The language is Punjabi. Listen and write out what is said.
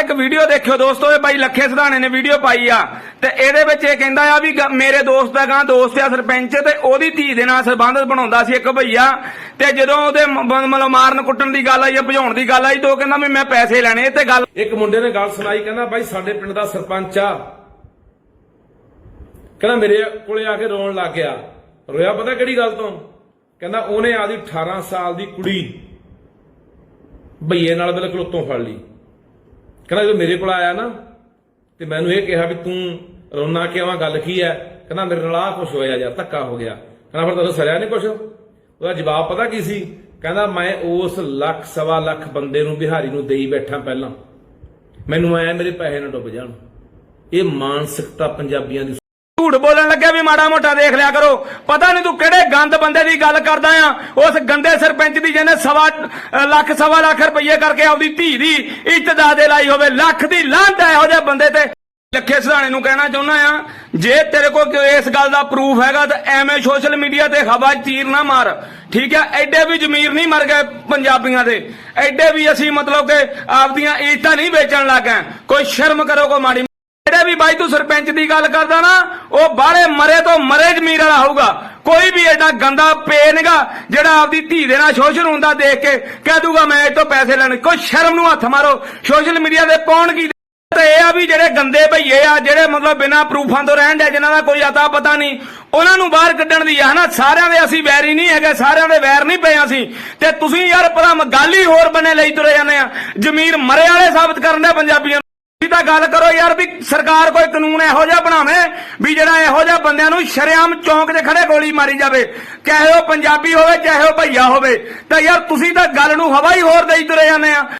ਇੱਕ ਵੀਡੀਓ ਦੇਖਿਓ ਦੋਸਤੋ, ਇਹ ਬਾਈ ਲੱਖੇ ਸਧਾਣੇ ਨੇ ਵੀਡੀਓ ਪਾਈ ਆ। ਤੇ ਇਹਦੇ ਵਿੱਚ ਇਹ ਕਹਿੰਦਾ ਆ ਵੀ ਗ- ਮੇਰੇ ਦੋਸਤ ਦਾ ਗਾਂ ਦੋਸਤ ਆ ਸਰਪੰਚ, ਤੇ ਉਹਦੀ ਧੀ ਦੇ ਨਾਲ ਸੰਬੰਧ ਬਣਾਉਂਦਾ ਸੀ ਇੱਕ ਭਈਆ। ਤੇ ਜਦੋਂ ਉਹਦੇ ਮ- ਮ- ਮਤਲਬ ਮਾਰਨ ਕੁੱਟਣ ਦੀ ਗੱਲ ਆਈ ਆ ਭਜਾਉਣ ਦੀ ਗੱਲ ਆਈ, ਤੇ ਉਹ ਕਹਿੰਦਾ ਵੀ ਮੈਂ ਪੈਸੇ ਲੈਣੇ ਤੇ ਗੱਲ ਇੱਕ ਮੁੰਡੇ ਨੇ ਗੱਲ ਸੁਣਾਈ, ਕਹਿੰਦਾ ਬਾਈ ਸਾਡੇ ਪਿੰਡ ਦਾ ਸਰਪੰਚ ਆ। ਕਹਿੰਦਾ ਮੇਰੇ ਕੋਲੇ ਆ ਕੇ ਰੋਣ ਲੱਗ ਗਿਆ। ਰੋਇਆ ਪਤਾ ਕਿਹੜੀ ਗੱਲ ਤੋਂ? ਕਹਿੰਦਾ ਉਹਨੇ ਆਦੀ 18 ਸਾਲ ਦੀ ਕੁੜੀ ਭਈਏ ਨਾਲ ਬਿਲਕੁਲ ਉੱਤੋਂ ਫੜ ਲਈ। ਕਹਿੰਦਾ ਜਦੋਂ ਮੇਰੇ ਕੋਲ ਆਇਆ ਨਾ, ਤੇ ਮੈਨੂੰ ਇਹ ਕਿਹਾ ਵੀ ਤੂੰ ਰੋਣਾ ਕਿਉਂ ਗੱਲ ਕੀ ਹੈ ਕਹਿੰਦਾ ਮੇਰੇ ਨਾਲ ਆ ਕੁਝ ਹੋਇਆ ਜਾਂ ਧੱਕਾ ਹੋ ਗਿਆ। ਕਹਿੰਦਾ ਫਿਰ ਤੁਹਾਨੂੰ ਸਰਿਆ ਨਹੀਂ ਕੁਝ ਉਹਦਾ ਜਵਾਬ ਪਤਾ ਕੀ ਸੀ? ਕਹਿੰਦਾ ਮੈਂ ਉਸ ਲੱਖ, ਸਵਾ ਲੱਖ ਬੰਦੇ ਨੂੰ ਬਿਹਾਰੀ ਨੂੰ ਦੇਈ ਬੈਠਾ ਪਹਿਲਾਂ। ਮੈਨੂੰ ਆਇਆ ਮੇਰੇ ਪੈਸੇ ਨਾ ਡੁੱਬ ਜਾਣ। ਇਹ ਮਾਨਸਿਕਤਾ ਪੰਜਾਬੀਆਂ ਦੀ ਝੂਠ ਬੋਲਣ ਲੱਗਿਆ ਵੀ ਮਾੜਾ ਮੋਟਾ ਦੇਖ ਲਿਆ ਕਰੋ। ਪਤਾ ਨਹੀਂ ਤੂੰ ਕਿਹੜੇ ਗੰਦ ਬੰਦੇ ਦੀ ਗੱਲ ਕਰਦਾ ਆ। ਉਸ ਗੰਦੇ ਸਰਪੰਚ ਦੀ ਜਿਹਨੇ ਸਵਾ ਲੱਖ ਸਵਾ ਲੱਖ ਰੁਪਏ ਕਰਕੇ ਆਪਦੀ ਧੀ ਦੀ ਇੱਜ਼ਤ ਦੇ ਲਾਈ ਹੋਵੇ, ਲੱਖ ਦੀ ਲਾਂਤ ਹੈ ਇਹੋ ਬੰਦੇ ਤੇ। ਲੱਖੇ ਸਿਧਾਣੇ ਨੂੰ ਕਹਿਣਾ ਚਾਹੁੰਦਾ ਆ, ਜੇ ਤੇਰੇ ਕੋਲ ਇਸ ਗੱਲ ਦਾ ਪ੍ਰੂਫ ਹੈਗਾ ਤਾਂ ਐਵੇਂ ਸੋਸ਼ਲ ਮੀਡੀਆ ਤੇ ਹਵਾ 'ਚ ਤੀਰ ਨਾ ਮਾਰ। ਠੀਕ ਹੈ ਐਡੇ ਵੀ ਜ਼ਮੀਰ ਨਹੀਂ ਮਰ ਗਏ ਪੰਜਾਬੀਆਂ ਦੇ। ਐਡੇ ਵੀ ਅਸੀਂ ਮਤਲਬ ਕਿ ਆਪਦੀਆਂ ਇੱਜ਼ਤਾਂ ਨਹੀਂ ਵੇਚਣ ਲੱਗੇ ਕੋਈ ਸ਼ਰਮ ਕਰੋ ਕੋ ਮਾੜੀ ਬਾਈ ਤੂੰ ਸਰਪੰਚ ਦੀ ਗੱਲ ਕਰਦਾ ਨਾ, ਉਹ ਬਾਹਲੇ ਮਰੇ ਤੋਂ ਮਰੇ ਜ਼ਮੀਰ ਵਾਲਾ ਹੋਊਗਾ। ਕੋਈ ਵੀ ਐਡਾ ਗੰਦਾ ਪੇ ਜਿਹੜਾ ਆਪਦੀ ਧੀ ਦੇ ਨਾਲ ਸ਼ੋਸ਼ਣ ਹੁੰਦਾ ਦੇਖ ਕੇ, ਕਹਿ ਦੂਗਾ ਮੈਂ ਇਹ ਤੋਂ ਪੈਸੇ ਲੈਣੇ। ਕੋਈ ਸ਼ਰਮ ਨੂੰ ਹੱਥ ਮਾਰੋ। ਸੋਸ਼ਲ ਮੀਡੀਆ ਤੇ ਪਾਉਣ ਕੀ ਤੇ ਇਹ ਆ ਵੀ ਜਿਹੜੇ ਗੰਦੇ ਭਈਏ ਆ, ਜਿਹੜੇ ਮਤਲਬ ਬਿਨਾਂ ਪ੍ਰੂਫਾਂ ਤੋਂ ਰਹਿਣ ਦੇ ਜਿਨ੍ਹਾਂ ਦਾ ਕੋਈ ਅਤਾ ਪਤਾ ਨਹੀਂ। ਉਹਨਾਂ ਨੂੰ ਬਾਹਰ ਕੱਢਣ ਦੀ ਆ, ਹਨਾ? ਸਾਰਿਆਂ ਦੇ ਅਸੀਂ ਵੈਰੀ ਨਹੀਂ ਹੈਗੇ, ਸਾਰਿਆਂ ਦੇ ਵੈਰ ਨਹੀਂ ਪਏ ਅਸੀਂ। ਤੇ ਤੁਸੀਂ ਯਾਰ ਪਤਾ ਗੱਲ ਹੀ ਹੋਰ ਬਣੇ ਲਈ ਤੁਰੇ ਜਾਂਦੇ ਆ। ਜ਼ਮੀਰ ਮਰੇ ਵਾਲੇ ਸਾਬਤ ਕਰਨ ਦੇ ਪੰਜਾਬੀਆਂ ਨੂੰ ਤਾਂ ਗੱਲ ਕਰੋ ਯਾਰ ਵੀ ਸਰਕਾਰ ਕੋਈ ਕਾਨੂੰਨ ਇਹੋ ਜਿਹਾ ਬਣਾਵੇ ਵੀ ਜਿਹੜਾ ਇਹੋ ਜਿਹਾ ਬੰਦਿਆਂ ਨੂੰ ਸ਼ਰੇਆਮ ਚੌਂਕ 'ਚ ਖੜੇ ਗੋਲੀ ਮਾਰੀ ਜਾਵੇ। ਚਾਹੇ ਉਹ ਪੰਜਾਬੀ ਹੋਵੇ, ਚਾਹੇ ਉਹ ਭਈਆ ਹੋਵੇ। ਤਾਂ ਯਾਰ ਤੁਸੀਂ ਤਾਂ ਗੱਲ ਨੂੰ ਹਵਾ ਹੀ ਹੋਰ ਦੇਈ ਤੁਰੇ ਜਾਂਦੇ ਆ।